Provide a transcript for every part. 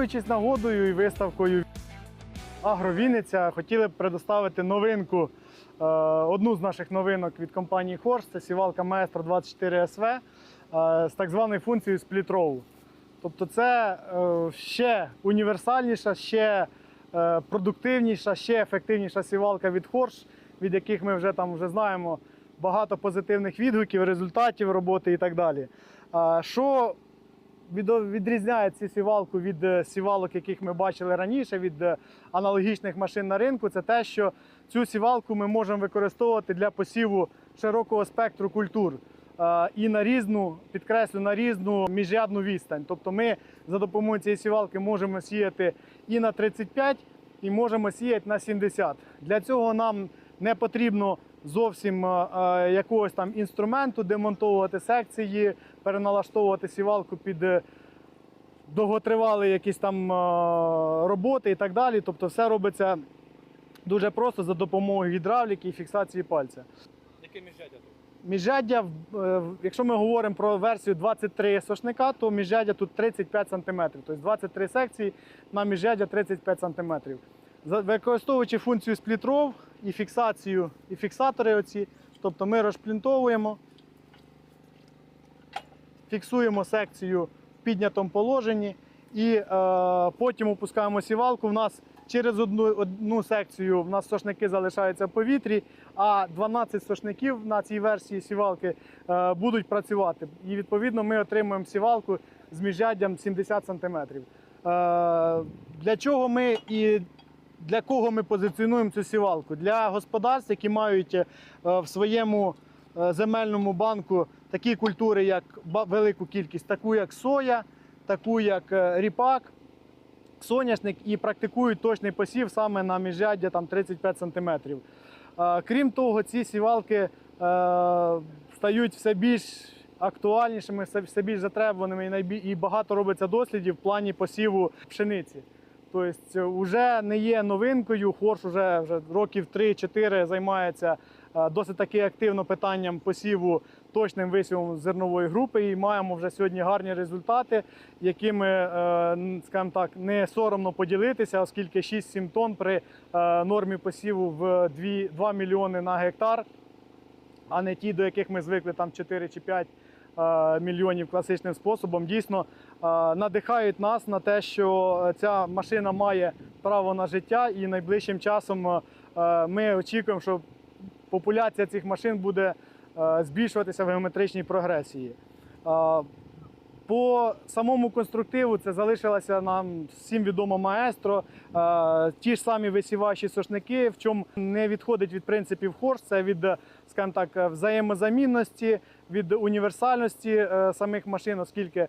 Користуючись нагодою і виставкою Агровінниця, хотіли б предоставити новинку, е, одну з наших новинок від компанії Хорш, це сівалка Maestro 24 SV е, з так званою функцією Row. Тобто це е, ще універсальніша, ще е, продуктивніша, ще ефективніша сівалка від Хорш, від яких ми вже там вже знаємо багато позитивних відгуків, результатів роботи і так далі. Що відрізняє цю сівалку від е, сівалок, яких ми бачили раніше, від е, аналогічних машин на ринку, це те, що цю сівалку ми можемо використовувати для посіву широкого спектру культур. е, І на різну, підкреслю, на різну міжрядну відстань. Тобто ми за допомогою цієї сівалки можемо сіяти і на 35, і можемо сіяти на 70. Для цього нам не потрібно зовсім е, е, якогось там інструменту, демонтовувати секції, переналаштовувати сівалку під е, довготривалі якісь там е, роботи і так далі. Тобто все робиться дуже просто за допомогою гідравліки і фіксації пальця. Яке міжряддя тут? Е, якщо ми говоримо про версію 23 сошника, то міжряддя тут 35 см. Тобто 23 секції на міжряддя 35 см. Використовуючи функцію сплітров і фіксацію, і фіксатори оці, тобто ми розплінтовуємо, фіксуємо секцію в піднятому положенні і е, потім опускаємо сівалку. У нас через одну, одну секцію в нас сошники залишаються в повітрі, а 12 сошників на цій версії сівалки е, будуть працювати. І відповідно ми отримуємо сівалку з міжряддям 70 см. Е, для чого ми і для кого ми позиціонуємо цю сівалку? Для господарств, які мають е, в своєму е, земельному банку такі культури, як велику кількість, таку як соя, таку як е, ріпак, соняшник, і практикують точний посів саме на міжряддя там, 35 см. Крім того, ці сівалки стають все більш актуальнішими, все- більш затребуваними і багато робиться дослідів в плані посіву пшениці. Тобто, вже не є новинкою. Хорш вже, вже років 3-4 займається е, досить таки активно питанням посіву точним висівом зернової групи. І маємо вже сьогодні гарні результати, якими, е, скажімо так, не соромно поділитися, оскільки 6-7 тонн при е, нормі посіву в 2, 2 мільйони на гектар, а не ті, до яких ми звикли там 4 чи 5 е, мільйонів класичним способом, дійсно е, надихають нас на те, що ця машина має право на життя, і найближчим часом е, ми очікуємо, що популяція цих машин буде е, збільшуватися в геометричній прогресії. Е, По самому конструктиву це залишилося нам всім відомо маестро. Е, Ті ж самі висівачі сошники, в чому не відходить від принципів хорш, це від, е, так, е, взаємозамінності, від універсальності е, самих машин, оскільки е,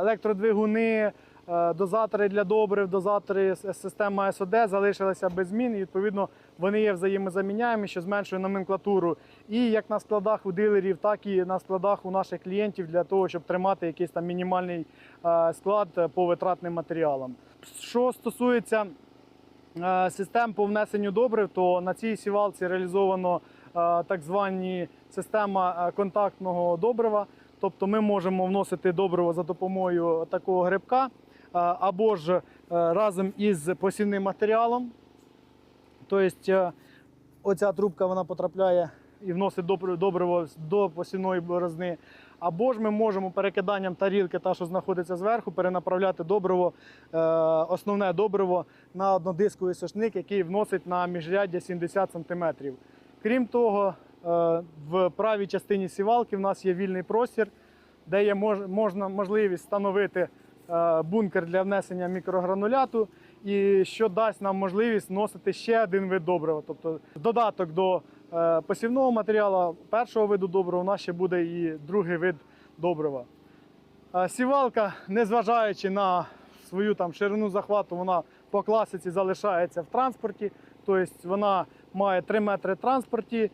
електродвигуни, е, дозатори для добрив, дозатори с- система СОД залишилися без змін. І відповідно вони є взаємозаміняємі, що зменшує номенклатуру. І як на складах у дилерів, так і на складах у наших клієнтів для того, щоб тримати якийсь там мінімальний е, склад е, по витратним матеріалам. Що стосується е, систем по внесенню добрив, то на цій сівалці реалізовано е, так звані система е, контактного добрива. Тобто ми можемо вносити добриво за допомогою такого грибка е, або ж е, разом із посівним матеріалом. Тобто е, оця трубка вона потрапляє і вносить добриво до посівної борозни. Або ж ми можемо перекиданням тарілки, та, що знаходиться зверху, перенаправляти добриво, основне добриво на однодисковий сошник, який вносить на міжряддя 70 см. Крім того, в правій частині сівалки в нас є вільний простір, де є мож, можна, можливість встановити е, бункер для внесення мікрогрануляту, і що дасть нам можливість вносити ще один вид добрива. Тобто додаток до е, посівного матеріалу першого виду добрива у нас ще буде і другий вид добрива. Е, Сівалка, незважаючи на свою там ширину захвату, вона по класиці залишається в транспорті. Тобто вона має 3 метри транспорті е,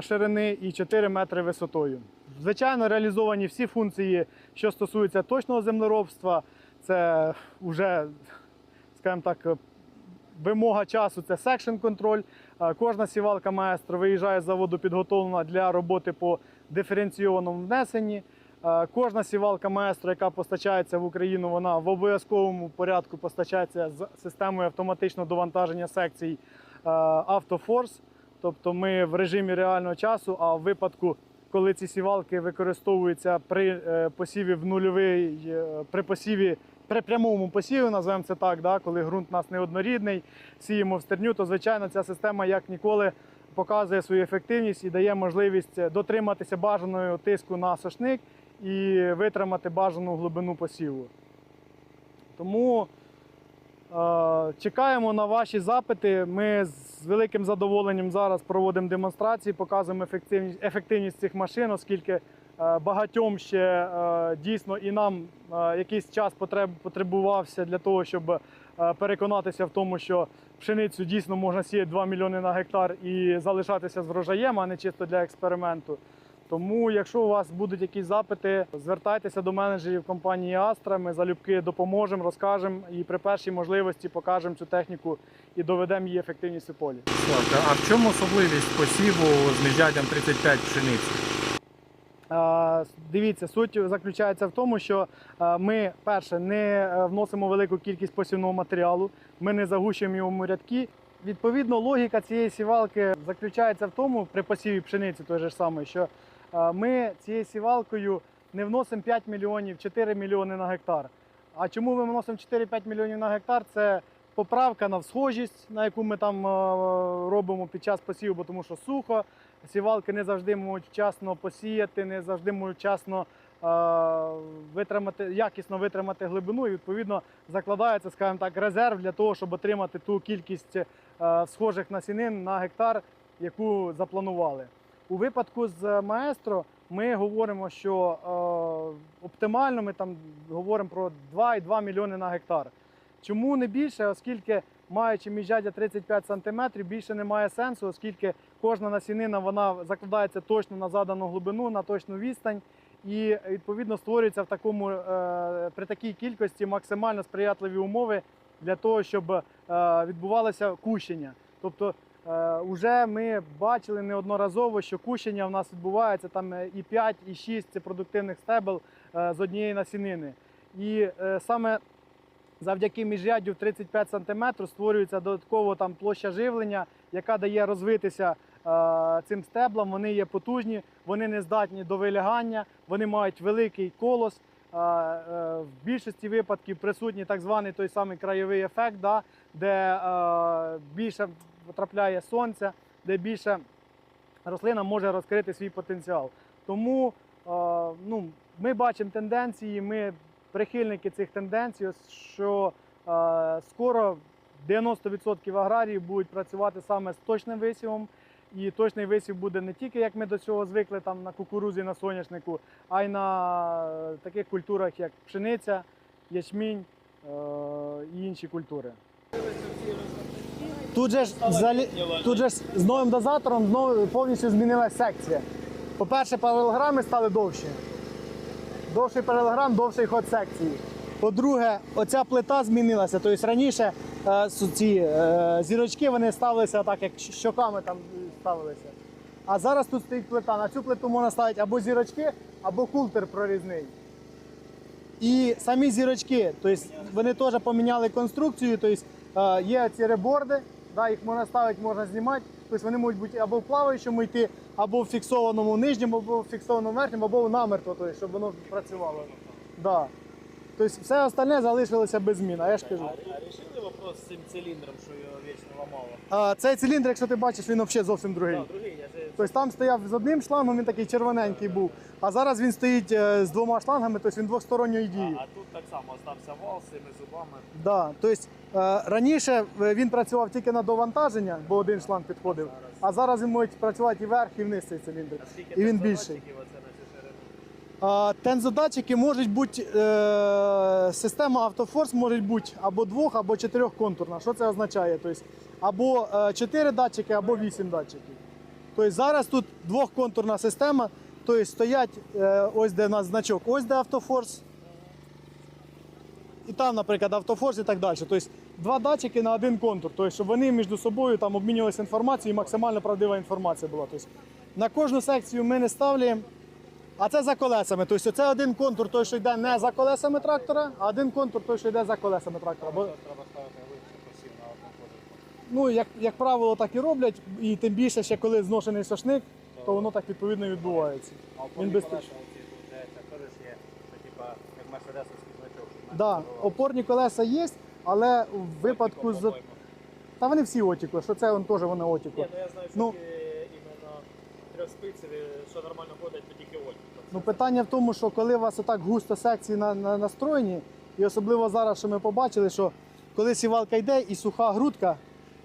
ширини і 4 метри висотою. Звичайно, реалізовані всі функції, що стосуються точного землеробства, це вже, скажімо так, вимога часу це секшн контроль. Е, Кожна сівалка маестро виїжджає з заводу підготовлена для роботи по диференційованому внесенні. Е, Кожна сівалка маестро, яка постачається в Україну, вона в обов'язковому порядку постачається з системою автоматичного довантаження секцій е, Автофорс. Тобто ми в режимі реального часу, а в випадку, коли ці сівалки використовуються при е, посіві в нульовий, е, при посіві, при прямому посіві, називаємо це так, да, коли ґрунт у нас неоднорідний, сіємо в стерню, то звичайно ця система як ніколи показує свою ефективність і дає можливість дотриматися бажаного тиску на сошник і витримати бажану глибину посіву. Тому е, чекаємо на ваші запити. Ми з великим задоволенням зараз проводимо демонстрації, показуємо ефективність, ефективність цих машин, оскільки е, багатьом ще е, дійсно і нам е, якийсь час потреб, потребувався для того, щоб переконатися в тому, що пшеницю дійсно можна сіяти 2 мільйони на гектар і залишатися з врожаєм, а не чисто для експерименту. Тому, якщо у вас будуть якісь запити, звертайтеся до менеджерів компанії Astra, Ми залюбки допоможемо, розкажемо і при першій можливості покажемо цю техніку і доведемо її ефективність у полі. А в чому особливість посіву з міждядям 35 пшениці? Дивіться, суть заключається в тому, що ми перше не е, вносимо велику кількість посівного матеріалу, ми не загущуємо йому рядки. Відповідно, логіка цієї сівалки заключається в тому, при посіві пшениці той же самий, що ми цією сівалкою не вносимо 5 мільйонів, 4 мільйони на гектар. А чому ми вносимо 4-5 мільйонів на гектар? Це поправка на всхожість, на яку ми там е, робимо під час посіву, бо тому що сухо. Сівалки не завжди можуть вчасно посіяти, не завжди можуть вчасно е, витримати, якісно витримати глибину. І відповідно закладається, скажімо так, резерв для того, щоб отримати ту кількість е, схожих насінин на гектар, яку запланували. У випадку з маестро ми говоримо, що е, оптимально ми там говоримо про 2,2 мільйони на гектар. Чому не більше? Оскільки маючи міжжадя 35 см, більше немає сенсу, оскільки кожна насінина вона закладається точно на задану глибину, на точну відстань. І відповідно створюється в такому е, при такій кількості максимально сприятливі умови для того, щоб е, відбувалося кущення. Тобто е, вже ми бачили неодноразово, що кущення в нас відбувається там е, і 5, і 6 це продуктивних стебел е, з однієї насінини. І саме завдяки міжряддю в 35 см створюється додатково там площа живлення, яка дає розвитися цим стеблам. Вони є потужні, вони не здатні до вилягання, вони мають великий колос. В більшості випадків присутній так званий той самий краєвий ефект, да, де більше потрапляє сонця, де більше рослина може розкрити свій потенціал. Тому е, ну, ми бачимо тенденції, ми прихильники цих тенденцій, що е, скоро 90% аграріїв будуть працювати саме з точним висівом. І точний висів буде не тільки як ми до цього звикли там на кукурузі, на соняшнику, а й на е, таких культурах, як пшениця, ячмінь е, і інші культури. Тут же ж, взагалі, тут же ж з новим дозатором повністю змінилася секція. По-перше, паралелограми стали довші. Довший паралелограм, довший ход секції. По-друге, оця плита змінилася. Тобто раніше е, ці е, зірочки вони ставилися так, як щоками там ставилися. А зараз тут стоїть плита. На цю плиту можна ставити або зірочки, або култер прорізний. І самі зірочки, тобто вони теж поміняли конструкцію, тобто є ці реборди, да, їх можна ставити, можна знімати. Тобто вони можуть бути або в плаваючому йти, або в фіксованому нижньому, або в фіксованому верхньому, або намертво, тобто, щоб воно працювало. Да. Тобто все остальне залишилося без змін, а я ж кажу. А решили вопрос с цим цилиндром, що його вічно ламало? А, цей циліндр, якщо ти бачиш, він взагалі зовсім другий. Так, другий, я же... Тобто там стояв з одним шлангом, він такий червоненький був, а зараз він стоїть е, з двома шлангами, тобто він двосторонньої дії. А, а тут так само остався вал з цими зубами. Да, тобто е, раніше е, він працював тільки на довантаження, бо один шланг підходив. А зараз він може працювати і вверх, і вниз цей циліндр. А скільки І він більший. оце? А, тензодатчики можуть бути, е, система автофорс може бути або двох, або чотирьохконтурна. Що це означає? Тобто, або е, чотири датчики, або вісім датчиків. Тобто зараз тут двохконтурна система, тобто стоять е, ось де у нас значок, ось де автофорс. І там, наприклад, автофорс і так далі. Тобто два датчики на один контур, тобто, щоб вони між собою там обмінювалися інформацією і максимально правдива інформація була. Тобто, на кожну секцію ми не ставляємо А це за колесами. Тобто це один контур, той, що йде не за колесами трактора, а один контур, той, що йде за колесами трактора. Бо, Треба ставити вище посів на одну ну, як, як правило, так і роблять, і тим більше, ще коли зношений сошник, то воно так відповідно і відбувається. А Він опорні без колеса оці, виходить, теж є, це типа як мерседесовський значок. щоб Да, опорні колеса є, але в випадку з. по-моєму. Та вони всі отіку, що це он теж вони Ні, отіку. ну я знаю, що Ну. ті іменно трьохспицеві, що нормально ходять, то тільки отік. Ну питання в тому, що коли у вас отак густо секції на, на, настроєні, і особливо зараз, що ми побачили, що коли сівалка йде і суха грудка,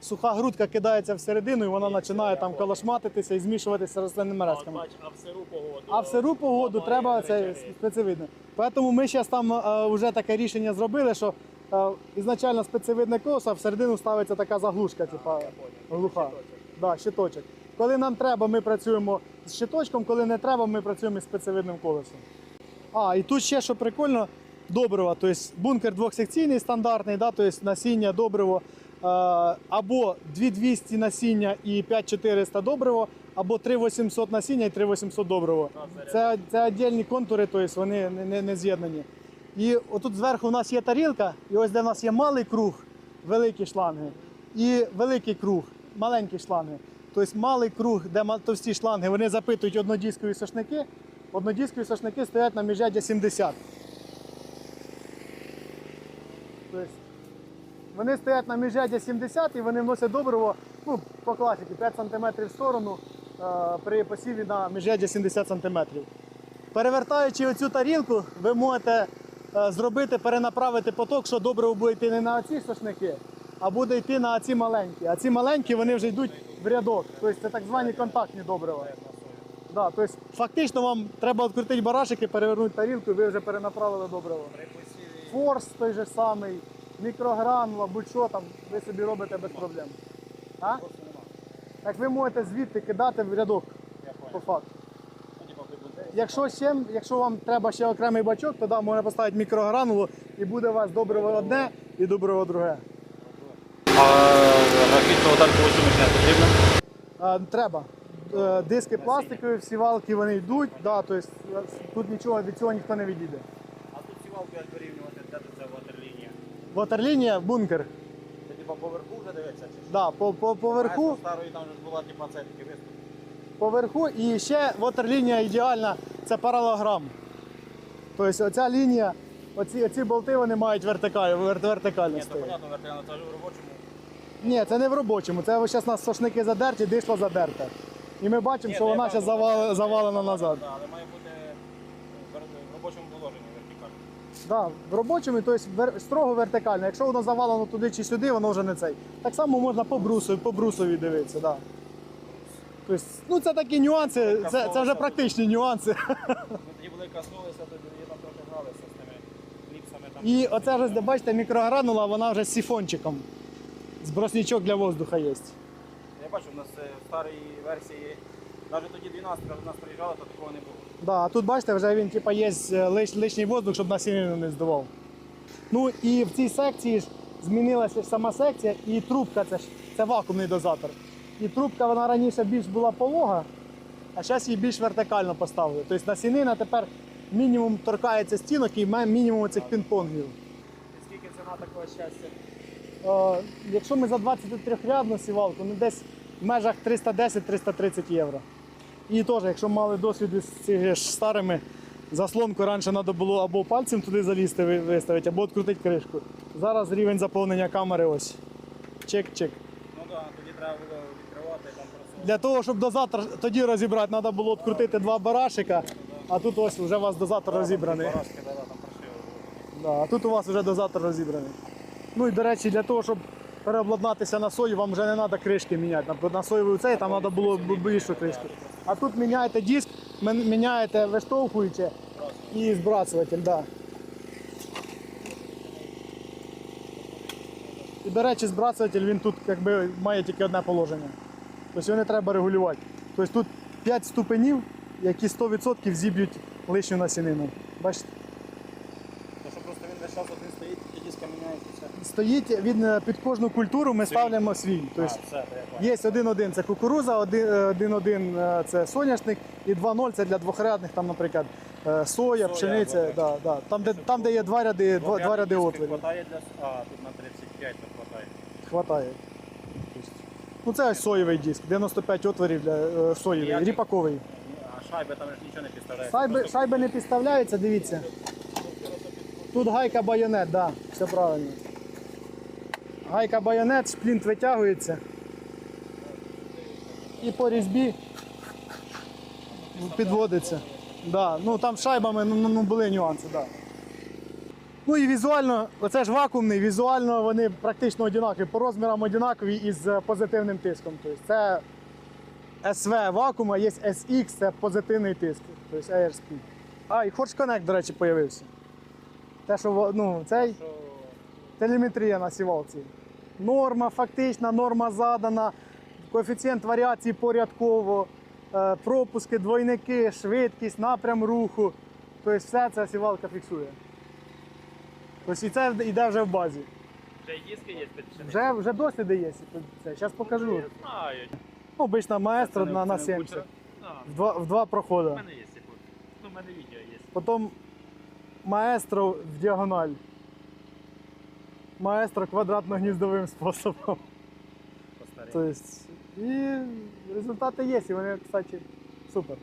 суха грудка кидається всередину, і вона починає там калашматитися і змішуватися з рослинними А, от бач, а в сиру погоду. А в сиру погоду ламає треба це спецевидне. Тому ми зараз там е, вже таке рішення зробили, що е, ізначально спецевидне колесо, а всередину ставиться така заглушка, типа понял. глуха. Щиточок. Да, щиточок. Коли нам треба, ми працюємо з щиточком, коли не треба, ми працюємо із спецевидним колесом. А, і тут ще що прикольно, добриво. Тобто бункер двохсекційний стандартний, да, тобто насіння добриво. е, Або 2200 насіння і 5400 добриво, або 3800 насіння і 3800 добриво. Це, це віддільні контури, тобто вони не, не, не з'єднані. І отут зверху у нас є тарілка, і ось де в нас є малий круг, великі шланги, і великий круг, маленькі шланги. Тобто малий круг, де товсті шланги, вони запитують однодіскові сошники. Однодіскові сошники стоять на міжрядді 70. Тобто вони стоять на міжряді 70 і вони вносять добриво ну, по класіки 5 см в сторону е, при посіві на міжряді 70 см. Перевертаючи оцю тарілку, ви можете е, зробити, перенаправити поток, що добриво буде йти не на ці сошники, а буде йти на ці маленькі. А ці маленькі вони вже йдуть в рядок. Тобто це так звані контактні добрива. Да, тобто фактично вам треба відкрутити барашики, перевернути тарілку, і ви вже перенаправили добриво. Форс той же самий, мікрогранула, будь-що там, ви собі робите без проблем. А? Так ви можете звідти кидати в рядок по факту. Якщо, ще, якщо вам треба ще окремий бачок, то да, можна поставити мікрогранулу і буде у вас добриво одне і добриво друге. А графітного ударку не потрібно? Треба. Е, Диски пластикові, всі валки вони йдуть, да, тобто тут нічого від цього ніхто не відійде. А тут сівалку як порівнювати, де тут це ватерлінія? Ватерлінія, бункер. Це типа поверху вже дивиться? Чи що? Да, по, по, поверху, Знаєш, по старої там вже була типа це такий виступ. поверху і ще ватерлінія ідеальна це паралограм. Тобто оця лінія, оці, оці болти вони мають вертикаль, вер- вертикально Ні, то стоять. понятно, вертикально, це ж в робочому. Ні, це не в робочому, це зараз у нас сошники задерті, дишло задерте. І ми бачимо, Ні, що я вона певно, завалена, завалена назад. да, Але має бути в робочому положенні вертикально. Да, в робочому, тобто вер- строго вертикально. Якщо воно завалено туди чи сюди, воно вже не цей. Так само можна по брусові, по брусові дивитися. Да. Тобто, ну це такі нюанси, це, це вже практичні нюанси. Ми тоді були коснулися, тоді там трохи гралися з тими кліпсами. Там. І оце де бачите, мікрогранула, вона вже з сифончиком. Збросничок для воздуха є. Я бачу, у нас е, в старій версії, навіть тоді 12 коли до нас приїжджали, то такого не було. Да, а тут бачите, вже він типа, є е, лиш, лишній воздух, щоб на сім'ю не здував. Ну і в цій секції ж змінилася ж сама секція, і трубка це ж це вакуумний дозатор. І трубка вона раніше більш була полога, а зараз її більш вертикально поставили. Тобто насінина тепер мінімум торкається стінок і ме- мінімум цих пінг-понгів. І скільки ціна такого щастя? Е, якщо ми за 23-рядну сівалку, ну десь в межах 310-330 євро. І теж, якщо мали досвід із цими старими, заслонку раніше треба було або пальцем туди залізти, виставити, або відкрутити кришку. Зараз рівень заповнення камери ось. Чек-чек. Ну так, да, тоді треба було відкривати там просто. Для того, щоб дозатор тоді розібрати, треба було відкрутити два барашика, а тут ось вже у вас дозатор розібраний. Барашки, да, там. Да, а тут у вас вже дозатор розібраний. Ну і до речі, для того, щоб переобладнатися на сою, вам вже не треба кришки міняти. На соєвий цей там треба було більшу кришку. А тут міняєте диск, міняєте виштовхуюче і збрасуватель. Да. І, до речі, збрасуватель він тут якби, має тільки одне положення. Тобто його не треба регулювати. Тобто тут 5 ступенів, які 100% зіб'ють лишню насінину. Бачите? То що просто він весь час один стоїть, тоді міняється. Стоїть він е, під кожну культуру, ми ставимо свій. Тобто є 1-1 це кукуруза, 1-1 е, це соняшник, і 2-0 це для двохрядних, там, наприклад, е, соя, пшениця. Да, да. Там, де, там, де є два ряди, два, два ряди отворів. Хватає для... А, тут на 35 не хватає. Хватає. Ну це ось соєвий диск, 95 отворів для е, соєвий, ріпаковий. А шайби там ж нічого не підставляється. Шайби, шайби не підставляються, дивіться. Тут гайка байонет, да, все правильно. Гайка байонет, шплінт витягується. І по різьбі підводиться. Да. Ну там шайбами ну, ну, були нюанси, Да. Ну і візуально, оце ж вакуумний, візуально вони практично однакові, по розмірам однакові із е, позитивним тиском. Тобто це СВ вакуума, є SX, це позитивний тиск, тобто AirSpeed. А, і Horse Connect, до речі, з'явився. Те, що ну, цей телеметрія на сівалці. Норма фактична, норма задана, коефіцієнт варіації порядково, е, пропуски, двойники, швидкість, напрям руху. Тобто все це сівалка фіксує. Тобто і це йде вже в базі. Вже диски є? Вже, вже досліди є. Зараз покажу. Я знаю. Ну, обична маестро на, на 70. В два, в два проходи. У мене є секунд. Ну, в мене відео є. Потім маестро в діагональ. Маестро квадратно-гніздовим способом. по. Тобто, і результати є, і вони, кстати, супер.